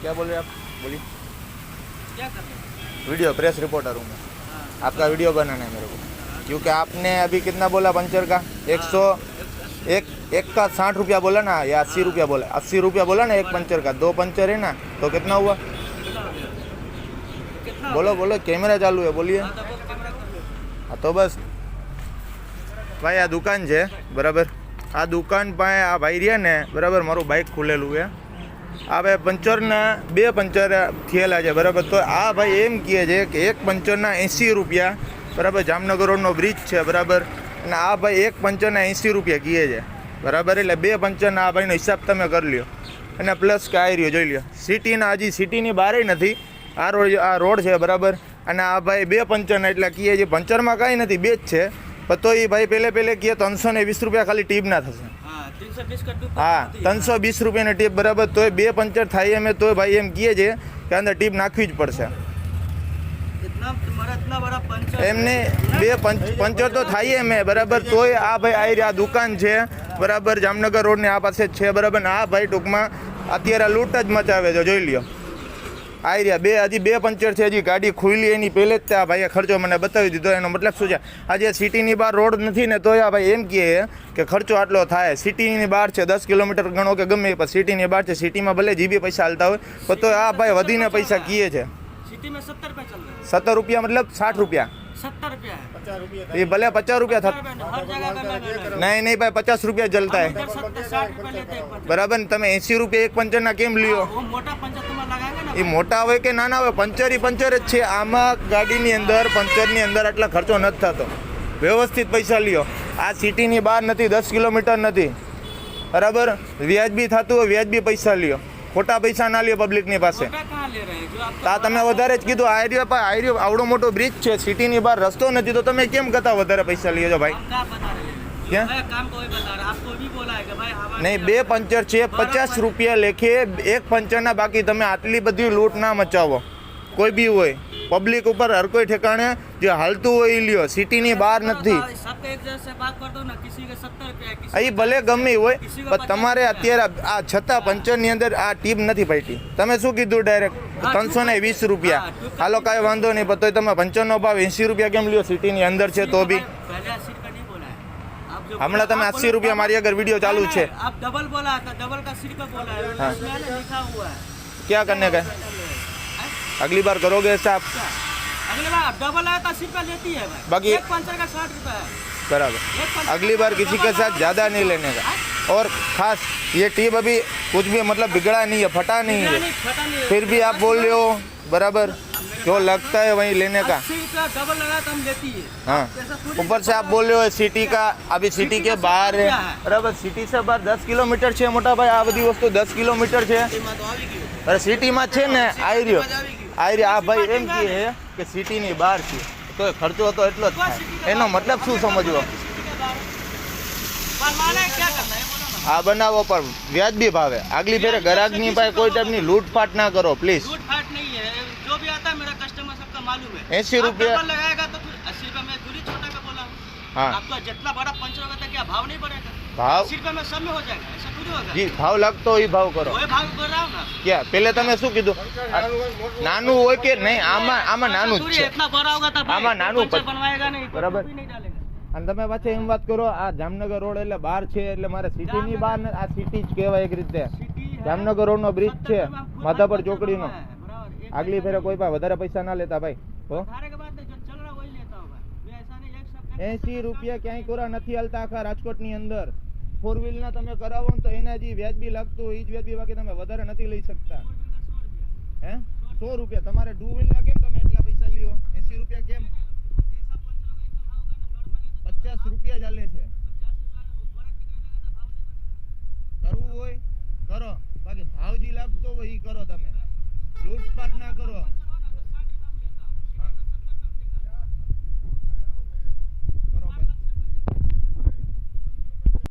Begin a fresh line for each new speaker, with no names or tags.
क्या बोल रहे आप बोलिए
क्या कर रहे हैं
वीडियो प्रेस रिपोर्टर हूँ मैं
हाँ,
आपका वीडियो बनाना है मेरे को क्योंकि आपने अभी कितना बोला पंचर का एक सौ एक एक का साठ रुपया बोला ना या अस्सी रुपया बोला अस्सी रुपया बोला ना एक पंचर का दो पंचर है ना तो कितना हुआ
कितना हो गया? कितना
बोलो बोलो कैमरा चालू है बोलिए
हाँ, तो वो कैमरा कर लो।
હા તો બસ ભાઈ આ દુકાન છે બરાબર આ દુકાન પાસે આ ભાઈ રહ્યા ને બરાબર મારું બાઇક ખુલેલું છે આ ભાઈ પંચરના બે પંચર થયેલા છે, બરાબર? તો આ ભાઈ એમ કહે છે કે એક પંચરના એંસી રૂપિયા, બરાબર? જામનગર રોડનો બ્રિજ છે, બરાબર? અને આ ભાઈ એક પંચરના એંસી રૂપિયા કહે છે, બરાબર? એટલે બે પંચરના આ ભાઈનો હિસાબ તમે કરી લ્યો. અને પ્લસ કે રહ્યો, જોઈ લ્યો. સિટીના હજી સિટીની બારે નથી. આ રોડ આ રોડ છે, બરાબર? અને આ ભાઈ બે પંચરના, એટલે કહે છે, પંચરમાં કાંઈ નથી, બે જ છે. તો એ ભાઈ પહેલે પહેલે કહે ત્રણસો ને વીસ રૂપિયા ખાલી ટીપના થશે. હા ત્રણસો વીસ રૂપિયાની ટીપ બરાબર તોય બે પંચર થાય એમ તોય ભાઈ એમ કહે છે કે અંદર ટીપ નાખવી જ પડશે. એમને બે પંચર તો થાય એમ બરાબર તોય આ ભાઈ આવી આ દુકાન છે બરાબર જામનગર રોડની આ પાસે છે બરાબર આ ભાઈ ટૂંકમાં અત્યારે લૂંટ જ મચાવે છે જોઈ લ્યો. આવી રહ્યા. બે હજી બે પંચર છે હજી. ગાડી ખુલી એની પહેલે જ આ ભાઈએ ખર્ચો મને બતાવી દીધો. એનો મતલબ શું છે? આજે સિટીની બહાર રોડ નથી ને તો આ ભાઈ એમ કહે કે ખર્ચો આટલો થાય. સિટીની બહાર છે દસ કિલોમીટર ગણો કે ગમે પણ સિટીની બહાર છે સિટીમાં ભલે જીબી પૈસા હાલતા હોય પણ તો આ ભાઈ વધીને પૈસા કીએ છે. સત્તર રૂપિયા મતલબ સાઠ રૂપિયા.
सत्तर रुपया है
એ ભલે પચાસ રૂપિયા થતા
हर जगह का मैं बोल रहा हूँ।
નહીં નહીં ભાઈ પચાસ રૂપિયા જલતા હે
इधर सत्तर साठ रुपया लेते हैं एक पंचर।
બરાબર ને તમે એસી રૂપિયા એક પંચરના કેમ લ્યો
वो मोटा पंचर तुम्हारा लगाएगा
એ
ना
મોટા હોય કે નાના હોય પંચર ઈ પંચર જ છે આમાં ગાડીની અંદર પંચરની અંદર આટલા ખર્ચો નથી થતો વ્યવસ્થિત પૈસા લ્યો આ સિટીની બહાર નથી દસ કિલોમીટર નથી બરાબર વ્યાજબી થતું હોય વ્યાજબી પૈસા લ્યો ખોટા પૈસા ના લે પબ્લિકની પાસે. તા તમે વધારે જ કીધું આયરિયો પર આયરિયો આવડો મોટો બ્રિજ છે સિટીની બહાર રસ્તો નથી તો તમે કેમ કરતા વધારે પૈસા લ્યો છો ભાઈ? નહીં બે પંચર છે પચાસ રૂપિયા લેખે એક પંચરના બાકી તમે આટલી બધી લૂંટ ના મચાવો. કોઈ બી હોય. પબ્લિક ઉપર હર કોઈ ઠેકાણે જે હાલતું હોય એ લ્યો સિટીની બહાર નથી
सबके एक जैसे बात कर दो ना किसी के सत्तर रुपया है, किसी
અહીં ભલે ગમે એ હોય પણ તમારે અત્યારે આ છતાં પંચરની અંદર આ ટીમ નથી પાટી તમે શું કીધું ડાયરેક્ટ ત્રણસો ને વીસ રૂપિયા હાલો કાંઈ વાંધો નહીં પણ તોય તમે પંચરનો ભાવ એંસી રૂપિયા કેમ લ્યો સિટીની અંદર છે તો બી
पहले अस्सी रुपया नहीं बोला है आप जो
હમણાં તમે
आप
અસી રૂપિયા મારી આગળ વિડીયો ચાલુ
नहीं,
છે
नहीं, आप डबल बोला था डबल का अस्सी रुपया बोला है
हाँ।
उसमें ना लिखा हुआ है
ક્યાં કરને का अगली बार करोगे ऐसा आप
क्या? अगले बार डबल आया तो अस्सी रुपया लेती है भाई
बाकी-
एक पंचर का साठ रुपया है
बराबर
एक पंचर
अगली बार किसी के साथ ज़्यादा नहीं लेने का और खास ये टीप अभी कुछ भी मतलब बिगड़ा नहीं है फटा नहीं है
नहीं, फटा नहीं है।
फिर भी आप बोल रहे हो बराबर जो लगता है वही लेने का
अस्सी रुपया डबल लगा तो हम लेती है
हाँ
ऐसा थोड़ी
ऊपर से आप बोल रहे हो सिटी का अभी सिटी
सिटी
के
का
बाहर है
क्या है?
બરાબર સિટી से બહાર દસ કિલોમીટર છે મોટા ભાઈ આ બધી વસ્તુ દસ કિલોમીટર છે
એમાં તો આવી ગયું
અરે સિટીમાં છે ને આવી રહ્યો
આવી ગયું
આવી રહ્યો આ ભાઈ એમ કહે કે સિટીની બહાર છે તો ખર્ચો તો એટલો જ થાય એનો મતલબ શું સમજવો
पर माना है, क्या करना है बोलो ना
આ બનાવો પર વ્યાજબી ભાવે આગલી ફેરે ગ્રાહકની પાસે કોઈ ટાઈપની લૂંટફાટ ના કરો પ્લીઝ
लूट फाट नहीं है जो भी आता है मेरा कस्टमर सबका मालूम है
80
आप
रुपया-
डबल लगाएगा तो फिर अस्सी रुपया मैं दूरी छोटा का बोला हूँ
हाँ
आपका जितना बड़ा पंचर होगा तो क्या भाव नहीं बढ़ेगा
ભાવ
अस्सी रुपया में सब में हो जाएगा ऐसा थोड़ी होगा
જી ભાવ લાગતો હોય એ ભાવ કરો
वही भाव कर रहा हूँ ना
ક્યાં પેલે તમે શું કીધું આ નાનું હોય કે નહીં આમાં આમાં નાનું જ
थोड़ी
છે
इतना बड़ा होगा तो
आमा नानू
पंचर
पत-
बनवाएगा नहीं तो
बराबर।
भी नहीं डालेगा
અને તમે પાછા એમ વાત કરો આ જામનગર રોડ એટલે બહાર છે એટલે મારે સિટીની બહાર ને આ સિટી જ કહેવાય એક રીતે
सिटी है
જામનગર રોડનો બ્રિજ છે
सत्तर रुपये में
માધાપર
पंचर
ચોકડીનો
बनवा है, बराबर एक
આગલી ફેરે કોઈ પાસે વધારે પૈસા ના લેતા ભાઈ તો
अठारह के बाद जो चल रहा है वही लेता होगा ये ऐसा नहीं एक सब
એસી રૂપિયા ક્યાંય કોરા નથી હાલતા આખા રાજકોટની અંદર ફોર વ્હીલના તમે કરાવો ને તો એના જે વ્યાજબી લાગતું હોય એ જ વ્યાજબી બાકી તમે વધારે નથી લઈ શકતા. હે? સો રૂપિયા. તમારે ટુ વ્હીલના કેમ તમે એટલા પૈસા લ્યો? એસી રૂપિયા કેમ? પચાસ રૂપિયા ચાલે છે. કરવું હોય, કરો. બાકી ભાવ જે લાગતો હોય એ કરો તમે. લૂટપાટ ના કરો.